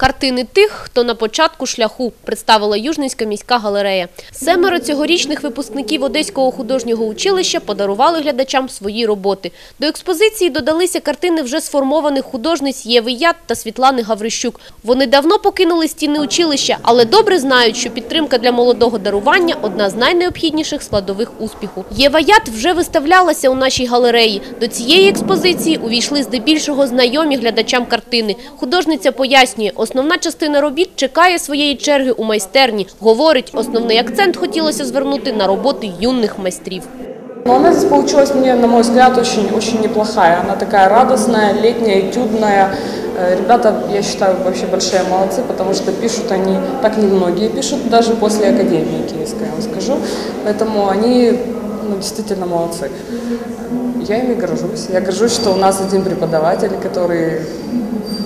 Картини тих, хто на початку шляху, представила Южненська міська галерея. Семеро цьогорічних випускників Одеського художнього училища подарували глядачам свої роботи. До експозиції додалися картини вже сформованих художниць Єви Яд та Світлани Гаврищук. Вони давно покинули стіни училища, але добре знають, що підтримка для молодого дарування – одна з найнеобхідніших складових успіху. Єва Яд вже виставлялася у нашій галереї. До цієї експозиції увійшли здебільшого знайомі глядачам картини. Художниця пояснює, основна частина робіт чекає своєї черги у майстерні. Говорить, основний акцент хотілося звернути на роботи юних майстрів. Но она здесь получилась мне, на мой взгляд, очень, очень неплохая. Она такая радостная, летняя, этюдная. Э, Ребята, я считаю, вообще большие молодцы, потому что пишут они, так немногие пишут, даже после Академии Киевской, я вам скажу. Поэтому они ну, действительно молодцы. Я ими горжусь. Я горжусь, что у нас один преподаватель, который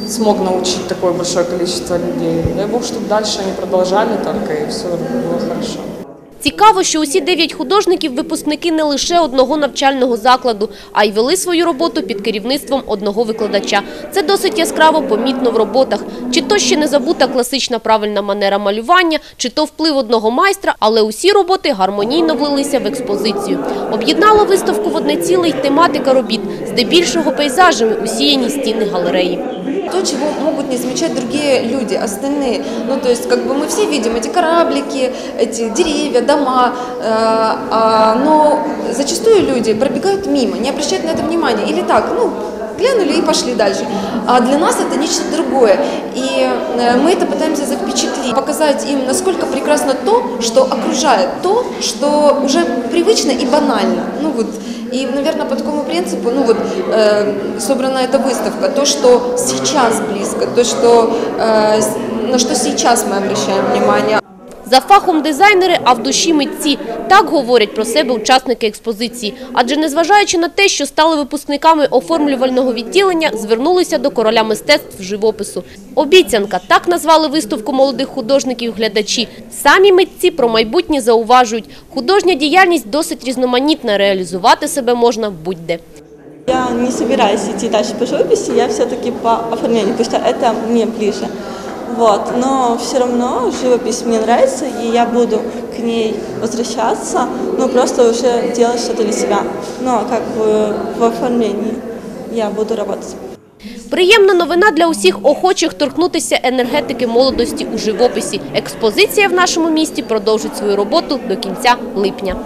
смог научить такое большое количество людей. Дай Бог, чтобы дальше они продолжали только, и все было хорошо. Цікаво, що усі дев'ять художників – випускники не лише одного навчального закладу, а й вели свою роботу під керівництвом одного викладача. Це досить яскраво помітно в роботах. Чи то ще не забута класична правильна манера малювання, чи то вплив одного майстра, але усі роботи гармонійно влилися в експозицію. Об'єднала виставку в одне ціле й тематика робіт, здебільшого пейзажами усіяні стіни галереї. То, чего могут не замечать другие люди, остальные. Ну, то есть, как бы мы все видим эти кораблики, эти деревья, дома, э, а, но зачастую люди пробегают мимо, не обращают на это внимания. Или так, ну, глянули и пошли дальше. А для нас это нечто другое. И э, мы это пытаемся запечатлеть, показать им, насколько прекрасно то, что окружает, то, что уже привычно и банально. Ну, вот, и, наверное, по такому принципу, ну вот, э, собрана эта выставка, то, что сейчас близко, то, что, э, на что сейчас мы обращаем внимание. За фахом дизайнери, а в душі митці. Так говорять про себе учасники експозиції. Адже незважаючи на те, що стали випускниками оформлювального відділення, звернулися до короля мистецтв живопису. Обіцянка – так назвали виставку молодих художників глядачі. Самі митці про майбутнє зауважують. Художня діяльність досить різноманітна, реалізувати себе можна будь-де. Я не собираюсь идти дальше по живописи, я все-таки по оформлению, потому что это мне ближе. Вот. Но все равно живопись мне нравится, и я буду к ней возвращаться, но просто уже делать что-то для себя. Но как бы в оформлении я буду работать. Приємна новина для усіх охочих торкнутися енергетики молодості у живописі. Експозиція в нашому місті продовжить свою роботу до кінця липня.